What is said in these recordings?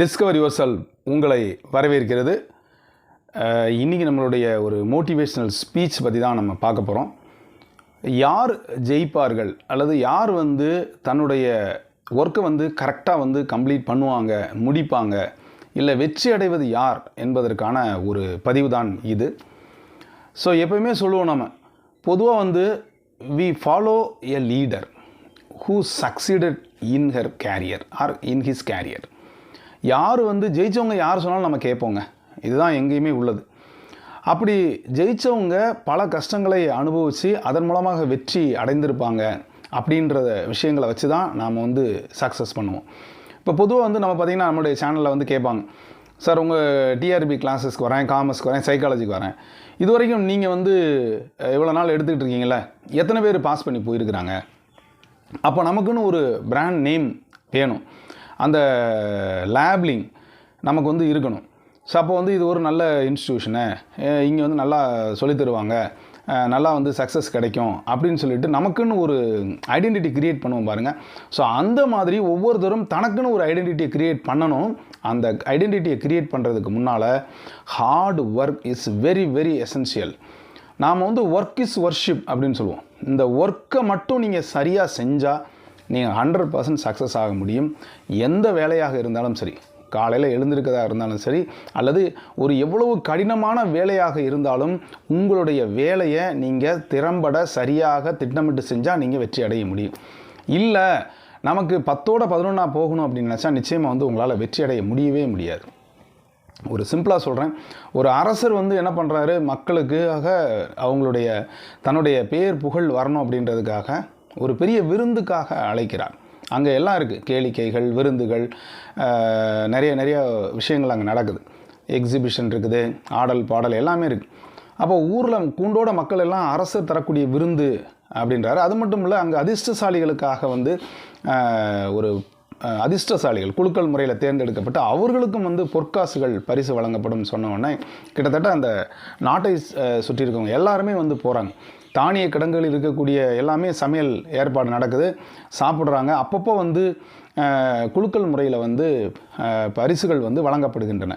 Discover your செல் உங்களை வரவேற்கிறது. இன்றைக்கி இன்னைக்கு நம்மளுடைய ஒரு மோட்டிவேஷ்னல் ஸ்பீச் பற்றி தான் நம்ம பார்க்க போகிறோம் யார் ஜெயிப்பார்கள்? அல்லது யார் வந்து தன்னுடைய ஒர்க்கை வந்து கரெக்டாக வந்து கம்ப்ளீட் பண்ணுவாங்க முடிப்பாங்க? இல்லை வெற்றி அடைவது யார் என்பதற்கான ஒரு பதிவு தான் இது. ஸோ எப்பயுமே சொல்லுவோம் நம்ம பொதுவாக வந்து we follow a leader who succeeded in her career or in his career யார் வந்து ஜெயித்தவங்க யார் சொன்னாலும் நம்ம கேட்போங்க இதுதான் எங்கேயுமே உள்ளது. அப்படி ஜெயித்தவங்க பல கஷ்டங்களை அனுபவித்து அதன் மூலமாக வெற்றி அடைந்திருப்பாங்க அப்படின்ற விஷயங்களை வச்சு தான் நாம் வந்து சக்ஸஸ் பண்ணுவோம். இப்போ பொதுவாக வந்து நம்ம பார்த்திங்கன்னா நம்மளுடைய சேனலில் வந்து கேட்பாங்க. சார் உங்கள் டிஆர்பி கிளாஸஸ்க்கு வரேன் காமர்ஸ்க்கு வரேன் சைக்காலஜிக்கு வரேன். இது வரைக்கும் நீங்கள் வந்து இவ்வளோ நாள் எடுத்துக்கிட்டு இருக்கீங்களே எத்தனை பேர் பாஸ் பண்ணி போயிருக்கிறாங்க? அப்போ நமக்குன்னு ஒரு பிராண்ட் நேம் வேணும். அந்த லேப்லிங் நமக்கு வந்து இருக்கணும். ஸோ அப்போ வந்து இது ஒரு நல்ல இன்ஸ்டியூஷனு இங்கே வந்து நல்லா சொல்லித் தருவாங்க. நல்லா வந்து சக்ஸஸ் கிடைக்கும் அப்படின்னு சொல்லிட்டு நமக்குன்னு ஒரு ஐடென்டிட்டி க்ரியேட் பண்ணுவோம் பாருங்கள் ஸோ அந்த மாதிரி ஒவ்வொருத்தரும் தனக்குன்னு ஒரு ஐடென்டிட்டியை க்ரியேட் பண்ணணும். அந்த ஐடென்டிட்டியை க்ரியேட் பண்ணுறதுக்கு முன்னால் hard work is very very essential நாம் வந்து ஒர்க் இஸ் ஒர்ஷிப் அப்படின்னு சொல்லுவோம். இந்த ஒர்க்கை மட்டும் நீங்கள் சரியாக செஞ்சால் நீங்கள் ஹண்ட்ரட் பர்சன்ட் சக்ஸஸ் ஆக முடியும். எந்த வேலையாக இருந்தாலும் சரி காலையில் எழுந்திருக்கதாக இருந்தாலும் சரி அல்லது ஒரு எவ்வளவு கடினமான வேலையாக இருந்தாலும் உங்களுடைய வேலையை நீங்கள் திறம்பட சரியாக திட்டமிட்டு செஞ்சால் நீங்கள் வெற்றி அடைய முடியும். இல்லை நமக்கு பத்தோட பதினொன்றா போகணும் அப்படின்னு நினச்சா நிச்சயமாக வந்து உங்களால் வெற்றி அடைய முடியவே முடியாது. ஒரு சிம்பிளாக சொல்கிறேன் ஒரு அரசர் வந்து என்ன பண்ணுறாரு மக்களுக்காக அவங்களுடைய தன்னுடைய பேர் புகழ் வரணும் அப்படின்றதுக்காக ஒரு பெரிய விருந்துக்காக அழைக்கிறார். அங்கே எல்லாம் இருக்குது கேளிக்கைகள் விருந்துகள் நிறைய நிறைய விஷயங்கள் அங்கே நடக்குது. எக்ஸிபிஷன் இருக்குது ஆடல் பாடல் எல்லாமே இருக்குது அப்போ ஊரில் கூண்டோட மக்கள் எல்லாம் அரசு தரக்கூடிய விருந்து அப்படின்றாரு. அது மட்டும் இல்லை அங்கே அதிர்ஷ்டசாலிகளுக்காக வந்து ஒரு அதிர்ஷ்டசாலிகள் குலுக்கல் முறையில் தேர்ந்தெடுக்கப்பட்டு அவர்களுக்கும் வந்து பொற்காசுகள் பரிசு வழங்கப்படும் சொன்ன கிட்டத்தட்ட அந்த நாட்டை சுற்றி இருக்கவங்க எல்லாருமே வந்து போகிறாங்க தானிய கிடங்குகளில் இருக்கக்கூடிய எல்லாமே சமையல் ஏற்பாடு நடக்குது. சாப்பிட்றாங்க. அப்பப்போ வந்து குழுக்கள் குலுக்கல் முறையில் வந்து பரிசுகள் வந்து வழங்கப்படுகின்றன.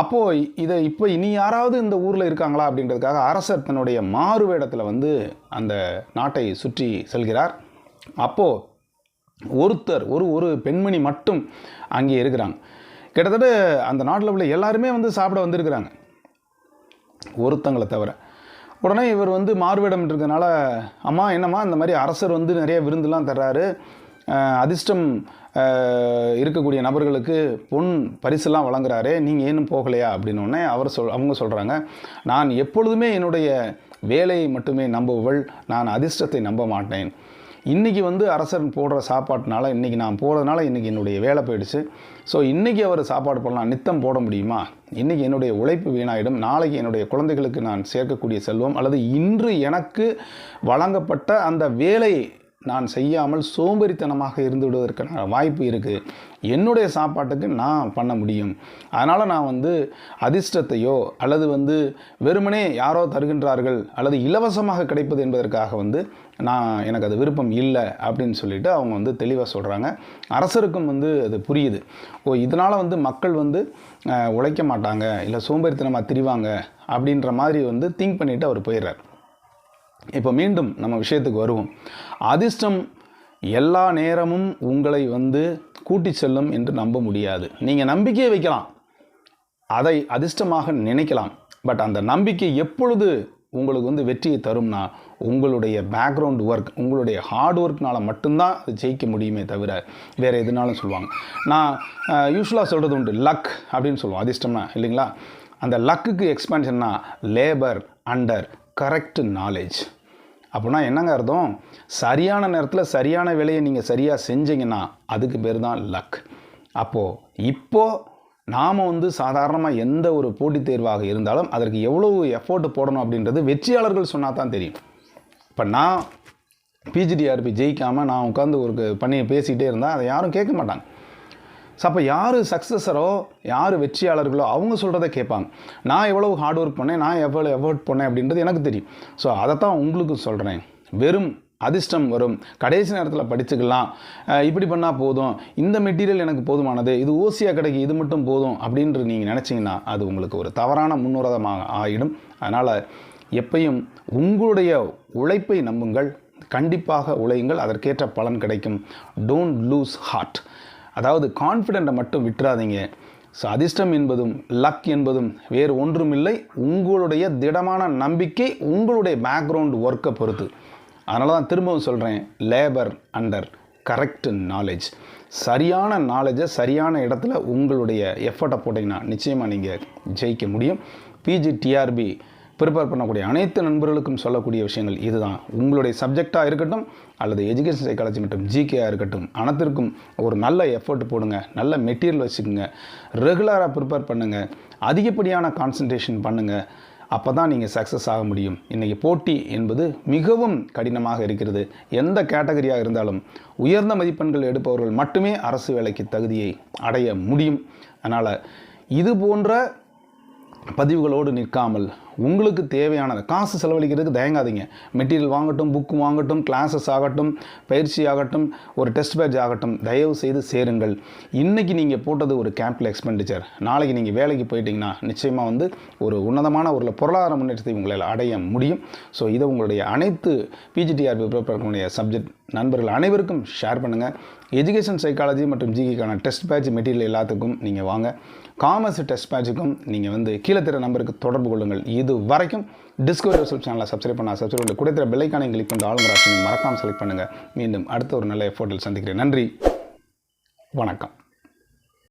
அப்போது இதை இப்போ இனி யாராவது இந்த ஊரில் இருக்காங்களா அப்படின்றதுக்காக அரசர் தன்னுடைய மாறு வேடத்தில் வந்து அந்த நாட்டை சுற்றி செல்கிறார். அப்போது ஒருத்தர் ஒரு ஒரு பெண்மணி மட்டும் அங்கே இருக்கிறாங்க. கிட்டத்தட்ட அந்த நாட்டில் உள்ள எல்லாருமே வந்து சாப்பிட வந்திருக்கிறாங்க. ஒருத்தங்களை தவிர. உடனே இவர் வந்து மாறுவேடம் இருக்கனால அம்மா என்னம்மா இந்த மாதிரி அரசர் வந்து நிறைய விருந்துலாம் தர்றாரு. அதிர்ஷ்டம் இருக்கக்கூடிய நபர்களுக்கு பொன் பரிசுலாம் வழங்குறாரு. நீங்கள் ஏனும் போகலையா? அப்படின்னு அவர் சொல் அவங்க சொல்கிறாங்க நான் எப்பொழுதுமே என்னுடைய வேலையை மட்டுமே நம்புவள் நான் அதிர்ஷ்டத்தை நம்ப மாட்டேன். இன்றைக்கி வந்து அரசர் போடுற சாப்பாட்டுனால இன்றைக்கி நான் போகிறதுனால இன்றைக்கி என்னுடைய வேலை போயிடுச்சு. ஸோ இன்றைக்கி அவர் சாப்பாடு போடலாம் நித்தம் போட முடியுமா? இன்றைக்கி என்னுடைய உழைப்பு வீணாயிடும். நாளைக்கு என்னுடைய குழந்தைகளுக்கு நான் சேர்க்கக்கூடிய செல்வம் அல்லது இன்று எனக்கு வழங்கப்பட்ட அந்த வேலை நான் செய்யாமல் சோம்பேறித்தனமாக இருந்து விடுவதற்கான வாய்ப்பு இருக்குது என்னுடைய சாப்பாட்டுக்கு நான் பண்ண முடியும். அதனால் நான் வந்து அதிர்ஷ்டத்தையோ அல்லது வந்து வெறுமனே யாரோ தருகின்றார்கள் அல்லது இலவசமாக கிடைப்பது என்பதற்காக வந்து நான் எனக்கு அது விருப்பம் இல்லை அப்படின்னு சொல்லிட்டு அவங்க வந்து தெளிவாக சொல்கிறாங்க அரசருக்கும் வந்து அது புரியுது. ஓ இதனால் வந்து மக்கள் வந்து உழைக்க மாட்டாங்க இல்லை சோம்பேறித்தனமாக திரிவாங்க அப்படின்ற மாதிரி வந்து திங்க் பண்ணிவிட்டு அவர் போயிடுறார். இப்போ மீண்டும் நம்ம விஷயத்துக்கு வருவோம். அதிர்ஷ்டம் எல்லா நேரமும் உங்களை வந்து கூட்டி செல்லும் என்று நம்ப முடியாது. நீங்கள் நம்பிக்கையை வைக்கலாம். அதை அதிர்ஷ்டமாக நினைக்கலாம். பட் அந்த நம்பிக்கை எப்பொழுது உங்களுக்கு வந்து வெற்றியை தரும்னா உங்களுடைய பேக்ரவுண்ட் ஒர்க் உங்களுடைய ஹார்ட் ஒர்க்னால் மட்டும்தான் அது ஜெயிக்க முடியுமே தவிர வேறு எதுனாலும் சொல்லுவாங்க. நான் யூஸ்வலாக சொல்கிறது உண்டு. லக் அப்படின்னு சொல்லுவோம். அதிர்ஷ்டம்னா இல்லைங்களா? அந்த லக்குக்கு எக்ஸ்பென்ஷன்னா லேபர் அண்டர் கரெக்ட் நாலேஜ் அப்படின்னா என்னங்க அர்த்தம்? சரியான நேரத்தில் சரியான வேலையை நீங்கள் சரியாக செஞ்சீங்கன்னா அதுக்கு பேர் தான் லக் அப்போது இப்போது நாம் வந்து சாதாரணமாக எந்த ஒரு போட்டித் தேர்வாக இருந்தாலும் அதற்கு எவ்வளவு எஃபோர்ட் போடணும் அப்படின்றது வெற்றியாளர்கள் சொன்னால் தான் தெரியும். இப்போ நான் பிஜிடிஆர்பி ஜெயிக்காமல் நான் உட்காந்து ஒரு பண்ணி பேசிக்கிட்டே இருந்தால் அதை யாரும் கேட்க மாட்டாங்க. ஸோ அப்போ யார் சக்ஸஸரோ யார் வெற்றியாளர்களோ அவங்க சொல்கிறத கேட்பாங்க. நான் எவ்வளோ ஹார்ட் ஒர்க் பண்ணேன் நான் எவ்வளோ எஃபர்ட் பண்ணேன் அப்படின்றது எனக்கு தெரியும். ஸோ அதைத்தான் உங்களுக்கு சொல்கிறேன் வெறும் அதிர்ஷ்டம் வரும். கடைசி நேரத்தில் படிச்சுக்கலாம். இப்படி பண்ணால் போதும். இந்த மெட்டீரியல் எனக்கு போதுமானது. இது ஓசியாக கிடைக்கும் இது மட்டும் போதும் அப்படின்று நீங்கள் நினச்சிங்கன்னா அது உங்களுக்கு ஒரு தவறான முன்னுரதமாக ஆகிடும் அதனால் எப்பையும் உங்களுடைய உழைப்பை நம்புங்கள். கண்டிப்பாக உழையுங்கள். அதற்கேற்ற பலன் கிடைக்கும். டோன்ட் லூஸ் ஹார்ட் அதாவது கான்ஃபிடெண்ட்டை மட்டும் விட்டுறாதீங்க. ஸோ அதிர்ஷ்டம் என்பதும் லக் என்பதும் வேறு ஒன்றும் இல்லை உங்களுடைய திடமான நம்பிக்கை உங்களுடைய பேக்ரவுண்ட் ஒர்க்கை பொறுத்து. அதனால தான் திரும்பவும் சொல்கிறேன் லேபர் அண்டர் கரெக்ட் நாலேஜ் சரியான நாலேஜை சரியான இடத்துல உங்களுடைய எஃபர்ட்டை போட்டிங்கன்னா நிச்சயமாக நீங்கள் ஜெயிக்க முடியும். பிஜி டிஆர்பி ப்ரிப்பேர் பண்ணக்கூடிய அனைத்து நண்பர்களுக்கும் சொல்லக்கூடிய விஷயங்கள் இதுதான். உங்களுடைய சப்ஜெக்டாக இருக்கட்டும் அல்லது எஜுகேஷன் சைக்காலஜி மற்றும் ஜிகேயாக இருக்கட்டும் அனைத்திற்கும் ஒரு நல்ல எஃபர்ட் போடுங்க நல்ல மெட்டீரியல் வச்சுக்கோங்க ரெகுலராக ப்ரிப்பேர் பண்ணுங்கள் அதிகப்படியான கான்சன்ட்ரேஷன் பண்ணுங்கள் அப்போ தான் நீங்கள் சக்ஸஸ் ஆக முடியும். இன்றைக்கி போட்டி என்பது மிகவும் கடினமாக இருக்கிறது. எந்த கேட்டகரியாக இருந்தாலும் உயர்ந்த மதிப்பெண்கள் எடுப்பவர்கள் மட்டுமே அரசு வேலைக்கு தகுதியை அடைய முடியும். அதனால் இது போன்ற பதிவுகளோடு நிற்காமல் உங்களுக்கு தேவையானது. காசு செலவழிக்கிறதுக்கு தயங்காதீங்க. மெட்டீரியல் வாங்கட்டும் புக்கு வாங்கட்டும் கிளாஸஸ் ஆகட்டும் பயிற்சி ஆகட்டும் ஒரு டெஸ்ட் பேட்ச் ஆகட்டும் தயவு செய்து சேருங்கள். இன்றைக்கி நீங்கள் போட்டது ஒரு கேபிட்டல் எக்ஸ்பெண்டிச்சர் நாளைக்கு நீங்கள் வேலைக்கு போயிட்டீங்கன்னா நிச்சயமாக வந்து ஒரு உன்னதமான ஒரு பொருளாதார முன்னேற்றத்தை உங்களால் அடைய முடியும். ஸோ இதை உங்களுடைய அனைத்து பிஜிடிஆர்பி ப்ரிப்பேர் சப்ஜெக்ட் நண்பர்கள் அனைவருக்கும் ஷேர் பண்ணுங்கள் எஜுகேஷன் சைக்காலஜி மற்றும் ஜிகிக்கான டெஸ்ட் பேட்ச் மெட்டீரியல் எல்லாத்துக்கும் நீங்கள் வாங்க. காமர்ஸ் டெஸ்ட் பேட்சுக்கும் நீங்கள் வந்து கீழே தர நம்பருக்கு தொடர்பு கொள்ளுங்கள். இது வரைக்கும் டிஸ்கவரி யூடியூப் சேனலை சப்ஸ்கிரைப் பண்ண சப்ஸ்கிரைப் பண்ணி கூட தர பெல்லைக்கானை கிளிக் பண்ணி ஆளுங்க ஆப்ஷனை மறக்காமல் செலக்ட் பண்ணுங்கள் மீண்டும் அடுத்த ஒரு நல்ல எஃபோர்ட்டில் சந்திக்கிறேன். நன்றி. வணக்கம்.